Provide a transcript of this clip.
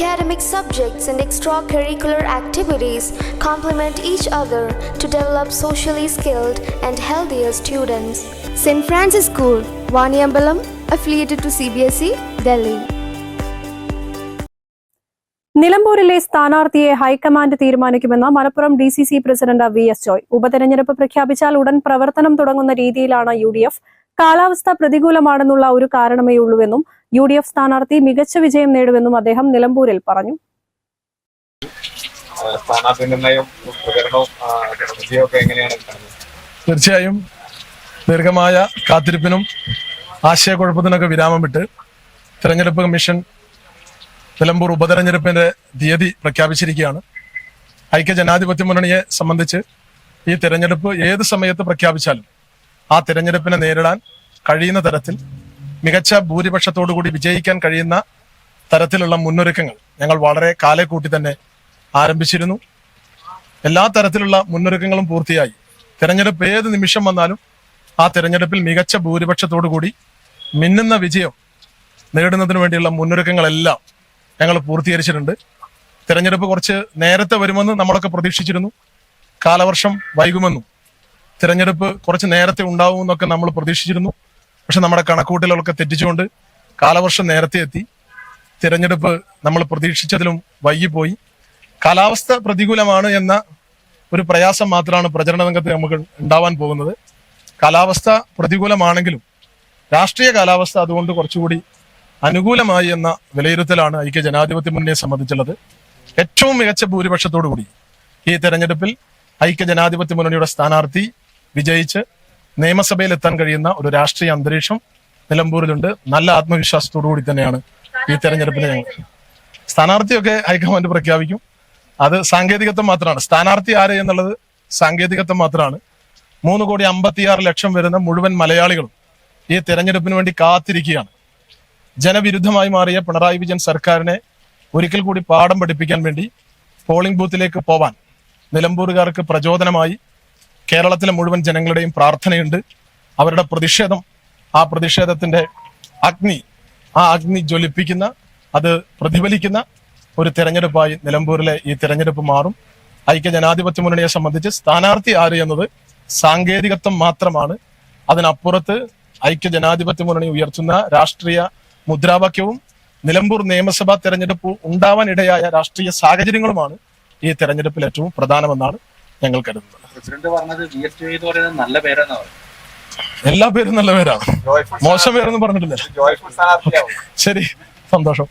Academic subjects and extracurricular activities complement each other to develop socially skilled and healthier students. St. Francis School, Vaniambalam, affiliated to CBSE, E, Delhi. നിലമ്പൂരിലെ സ്ഥാനാർത്ഥിയെ high command തീരുമാനിക്കുമെന്ന് Malappuram D C C president V S Joy ഉപതെരഞ്ഞെടുപ്പ് പ്രഖ്യാപിച്ചാൽ ഉടൻ പ്രവർത്തനം തുടങ്ങുന്ന രീതിയിലാണ് U D F കാലാവസ്ഥ പ്രതികൂലമാണെന്നുള്ള ഒരു കാരണമേ യു ഡി എഫ് സ്ഥാനാർത്ഥി മികച്ച വിജയം നേടുമെന്നും അദ്ദേഹം നിലമ്പൂരിൽ പറഞ്ഞു. സ്ഥാനാർത്ഥി നിർണയവും വിജയമൊക്കെ എങ്ങനെയാണ് തീർച്ചയായും ദീർഘമായ കാത്തിരിപ്പിനും ആശയക്കുഴപ്പത്തിനൊക്കെ വിരാമം വിട്ട് തെരഞ്ഞെടുപ്പ് കമ്മീഷൻ നിലമ്പൂർ ഉപതെരഞ്ഞെടുപ്പിന്റെ തീയതി പ്രഖ്യാപിച്ചിരിക്കുകയാണ്. ഐക്യ ജനാധിപത്യ മുന്നണിയെ സംബന്ധിച്ച് ഈ തെരഞ്ഞെടുപ്പ് ഏത് സമയത്ത് പ്രഖ്യാപിച്ചാലും ആ തെരഞ്ഞെടുപ്പിനെ നേരിടാൻ കഴിയുന്ന തരത്തിൽ മികച്ച ഭൂരിപക്ഷത്തോടു കൂടി വിജയിക്കാൻ കഴിയുന്ന തരത്തിലുള്ള മുന്നൊരുക്കങ്ങൾ ഞങ്ങൾ വളരെ കാലെ കൂട്ടി തന്നെ ആരംഭിച്ചിരുന്നു. എല്ലാ തരത്തിലുള്ള മുന്നൊരുക്കങ്ങളും പൂർത്തിയായി. തെരഞ്ഞെടുപ്പ് ഏത് നിമിഷം വന്നാലും ആ തെരഞ്ഞെടുപ്പിൽ മികച്ച ഭൂരിപക്ഷത്തോടു കൂടി മിന്നുന്ന വിജയം നേടുന്നതിന് വേണ്ടിയുള്ള മുന്നൊരുക്കങ്ങളെല്ലാം ഞങ്ങൾ പൂർത്തീകരിച്ചിട്ടുണ്ട്. തെരഞ്ഞെടുപ്പ് കുറച്ച് നേരത്തെ വരുമെന്ന് നമ്മളൊക്കെ പ്രതീക്ഷിച്ചിരുന്നു. കാലവർഷം വൈകുമെന്നും തിരഞ്ഞെടുപ്പ് കുറച്ച് നേരത്തെ ഉണ്ടാവുമെന്നൊക്കെ നമ്മൾ പ്രതീക്ഷിച്ചിരുന്നു. പക്ഷെ നമ്മുടെ കണക്കൂട്ടലുകളൊക്കെ തെറ്റിച്ചുകൊണ്ട് കാലവർഷം നേരത്തെ എത്തി. തിരഞ്ഞെടുപ്പ് നമ്മൾ പ്രതീക്ഷിച്ചതിലും വൈകിപ്പോയി. കാലാവസ്ഥ പ്രതികൂലമാണ് എന്ന ഒരു പ്രയാസം മാത്രമാണ് പ്രചരണ രംഗത്ത് നമുക്ക് ഉണ്ടാവാൻ പോകുന്നത്. കാലാവസ്ഥ പ്രതികൂലമാണെങ്കിലും രാഷ്ട്രീയ കാലാവസ്ഥ അതുകൊണ്ട് കുറച്ചുകൂടി അനുകൂലമായി എന്ന വിലയിരുത്തലാണ് ഐക്യ ജനാധിപത്യ മുന്നണിയെ സംബന്ധിച്ചുള്ളത്. ഏറ്റവും മികച്ച ഭൂരിപക്ഷത്തോടു കൂടി ഈ തെരഞ്ഞെടുപ്പിൽ ഐക്യ ജനാധിപത്യ മുന്നണിയുടെ സ്ഥാനാർത്ഥി വിജയിച്ച് നിയമസഭയിൽ എത്താൻ കഴിയുന്ന ഒരു രാഷ്ട്രീയ അന്തരീക്ഷം നിലമ്പൂരിലുണ്ട്. നല്ല ആത്മവിശ്വാസത്തോടു കൂടി തന്നെയാണ് ഈ തെരഞ്ഞെടുപ്പിൽ ഞങ്ങൾ സ്ഥാനാർത്ഥിയൊക്കെ ഹൈക്കമാൻഡ് പ്രഖ്യാപിക്കും. അത് സാങ്കേതികത്വം മാത്രമാണ്. സ്ഥാനാർത്ഥി ആര് എന്നുള്ളത് സാങ്കേതികത്വം മാത്രമാണ്. മൂന്ന് കോടി അമ്പത്തിയാറ് ലക്ഷം വരുന്ന മുഴുവൻ മലയാളികളും ഈ തെരഞ്ഞെടുപ്പിന് വേണ്ടി കാത്തിരിക്കുകയാണ്. ജനവിരുദ്ധമായി മാറിയ പിണറായി വിജയൻ സർക്കാരിനെ ഒരിക്കൽ കൂടി പാഠം പഠിപ്പിക്കാൻ വേണ്ടി പോളിംഗ് ബൂത്തിലേക്ക് പോവാൻ നിലമ്പൂരുകാർക്ക് പ്രചോദനമായി കേരളത്തിലെ മുഴുവൻ ജനങ്ങളുടെയും പ്രാർത്ഥനയുണ്ട്. അവരുടെ പ്രതിഷേധം ആ പ്രതിഷേധത്തിന്റെ അഗ്നി ആ അഗ്നി ജ്വലിപ്പിക്കുന്ന അത് പ്രതിഫലിക്കുന്ന ഒരു തെരഞ്ഞെടുപ്പായി നിലമ്പൂരിലെ ഈ തെരഞ്ഞെടുപ്പ് മാറും. ഐക്യ ജനാധിപത്യ മുന്നണിയെ സംബന്ധിച്ച് സ്ഥാനാർത്ഥി ആര് എന്നത് സാങ്കേതികത്വം മാത്രമാണ്. അതിനപ്പുറത്ത് ഐക്യ ജനാധിപത്യ മുന്നണി ഉയർത്തുന്ന രാഷ്ട്രീയ മുദ്രാവാക്യവും നിലമ്പൂർ നിയമസഭാ തെരഞ്ഞെടുപ്പ് ഉണ്ടാവാൻ ഇടയായ രാഷ്ട്രീയ സാഹചര്യങ്ങളുമാണ് ഈ തെരഞ്ഞെടുപ്പിൽ ഏറ്റവും പ്രധാനമെന്നാണ് ഞങ്ങൾ കരുതുന്നത്. പ്രസിഡന്റ് പറഞ്ഞത് എസ് എന്ന് പറയുന്നത് നല്ല എല്ലാ പേരും നല്ല പേരാണ് മോശം പേരൊന്നും പറഞ്ഞിട്ടില്ല. ശരി സന്തോഷം.